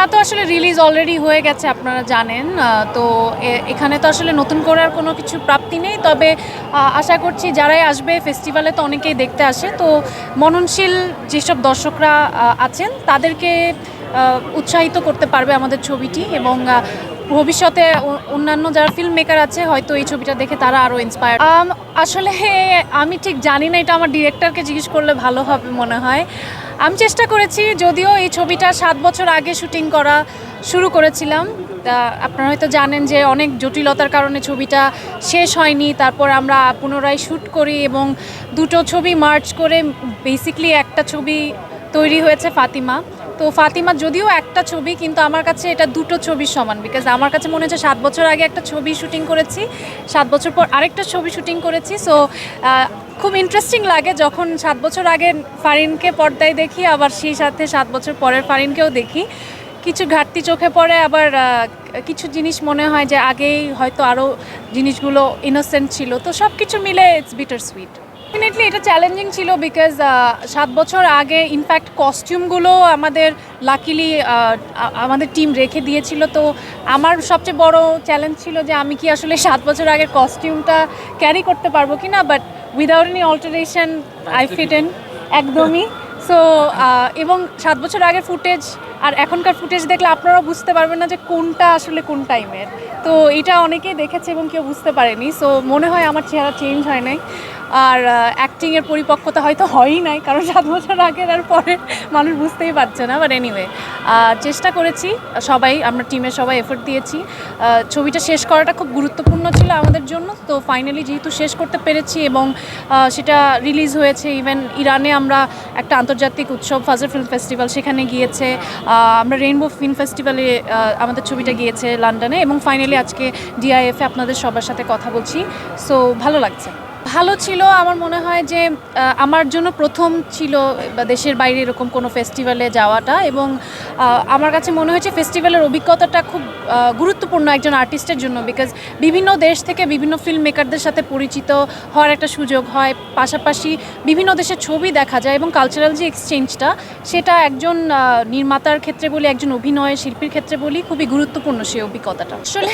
তা তো আসলে রিলিজ অলরেডি হয়ে গেছে, আপনারা জানেন। তো এখানে তো আসলে নতুন করে আর কোনো কিছু প্রাপ্তি নেই। তবে আশা করছি যারাই আসবে ফেস্টিভ্যালে তো অনেকেই দেখতে আসে। তো মননশীল যেসব দর্শকরা আছেন, তাদেরকে উৎসাহিত করতে পারবে আমাদের ছবিটি এবং ভবিষ্যতে অন্যান্য যারা ফিল্ম মেকার আছে, হয়তো এই ছবিটা দেখে তারা আরও ইন্সপায়ার আসলে আমি ঠিক জানি না, এটা আমার ডিরেক্টরকে জিজ্ঞেস করলে ভালো হবে মনে হয়। আমি চেষ্টা করেছি, যদিও এই ছবিটা সাত বছর আগে শুটিং করা শুরু করেছিলাম। তা আপনারা হয়তো জানেন যে অনেক জটিলতার কারণে ছবিটা শেষ হয়নি। তারপর আমরা পুনরায় শ্যুট করি এবং দুটো ছবি মার্চ করে বেসিকলি একটা ছবি তৈরি হয়েছে ফাতিমা। তো ফাতিমা যদিও একটা ছবি, কিন্তু আমার কাছে এটা দুটো ছবির সমান বিকজ আমার কাছে মনে হচ্ছে সাত বছর আগে একটা ছবি শুটিং করেছি, সাত বছর পর আরেকটা ছবি শুটিং করেছি। সো খুব ইন্টারেস্টিং লাগে যখন সাত বছর আগে ফারিনকে পর্দায় দেখি, আবার সেই সাথে সাত বছর পরের ফারিনকেও দেখি। কিছু ঘাটতি চোখে পড়ে, আবার কিছু জিনিস মনে হয় যে আগেই হয়তো আরও জিনিসগুলো ইনোসেন্ট ছিল। তো সব কিছু মিলে ইটস বিটার সুইট ডেফিনেটলি এটা চ্যালেঞ্জিং ছিল বিকজ সাত বছর আগে ইনফ্যাক্ট কস্টিউমগুলো আমাদের লাকিলি আমাদের টিম রেখে দিয়েছিল। তো আমার সবচেয়ে বড় চ্যালেঞ্জ ছিল যে আমি কি আসলে সাত বছর আগের কস্টিউমটা ক্যারি করতে পারব কি না but without any alteration I fit in একদমই। সো এবং সাত বছর আগের ফুটেজ আর এখনকার ফুটেজ দেখলে আপনারাও বুঝতে পারবেন না যে কোনটা আসলে কোন টাইমের তো এটা অনেকেই দেখেছে এবং কেউ বুঝতে পারেনি। সো মনে হয় আমার চেহারা চেঞ্জ হয় নাই। আর অ্যাক্টিংয়ের পরিপক্কতা হয়তো হয়ই নাই কারণ সাত বছর আগের আর পরে মানুষ বুঝতেই পারছে না। বাট এনিওয়ে চেষ্টা করেছি, সবাই, আমরা টিমের সবাই এফোর্ট দিয়েছি। ছবিটা শেষ করাটা খুব গুরুত্বপূর্ণ ছিল আমাদের জন্য। তো ফাইনালি যেহেতু শেষ করতে পেরেছি এবং সেটা রিলিজ হয়েছে ইভেন ইরানে আমরা একটা আন্তর্জাতিক উৎসব ফাজার ফিল্ম ফেস্টিভ্যাল সেখানে গিয়েছে। আমরা রেইনবো ফিল্ম ফেস্টিভ্যালে আমাদের ছবিটা গিয়েছে লন্ডনে এবং ফাইনালি আজকে ডিআইএফে আপনাদের সবার সাথে কথা বলছি। সো ভালো লাগছে। ভালো ছিল, আমার মনে হয় যে আমার জন্য প্রথম ছিল দেশের বাইরে এরকম কোনো ফেস্টিভ্যালে যাওয়াটা এবং আমার কাছে মনে হয়েছে ফেস্টিভ্যালের অভিজ্ঞতাটা খুব গুরুত্বপূর্ণ একজন আর্টিস্টের জন্য বিকজ বিভিন্ন দেশ থেকে বিভিন্ন ফিল্ম মেকারদের সাথে পরিচিত হওয়ার একটা সুযোগ হয়। পাশাপাশি বিভিন্ন দেশের ছবি দেখা যায় এবং কালচারাল যে এক্সচেঞ্জটা সেটা একজন নির্মাতার ক্ষেত্রে বলি, একজন অভিনয় শিল্পীর ক্ষেত্রে বলি, খুবই গুরুত্বপূর্ণ সেই অভিজ্ঞতাটা। আসলে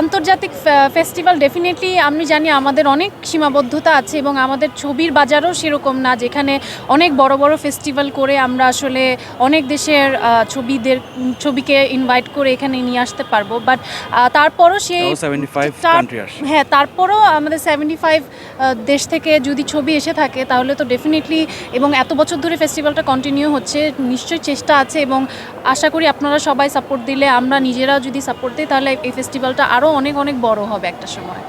আন্তর্জাতিক ফেস্টিভ্যাল ডেফিনেটলি আমি জানি আমাদের অনেক সীমাবদ্ধতা আছে এবং আমাদের ছবির বাজারও সেরকম না যেখানে অনেক বড় বড় ফেস্টিভ্যাল করে আমরা আসলে অনেক দেশের ছবিদের ছবিকে ইনভাইট করে এখানে নিয়ে আসতে পারব। বাট তারপরও সেই হ্যাঁ তারপরও আমাদের সেভেন্টি ফাইভ দেশ থেকে যদি ছবি এসে থাকে তাহলে তো ডেফিনেটলি এবং এত বছর ধরে ফেস্টিভ্যালটা কন্টিনিউ হচ্ছে নিশ্চয়ই চেষ্টা আছে এবং আশা করি আপনারা সবাই সাপোর্ট দিলে আমরা নিজেরা যদি সাপোর্ট দিই তাহলে এই ফেস্টিভ্যালটা আরও অনেক অনেক বড় হবে একটা সময়।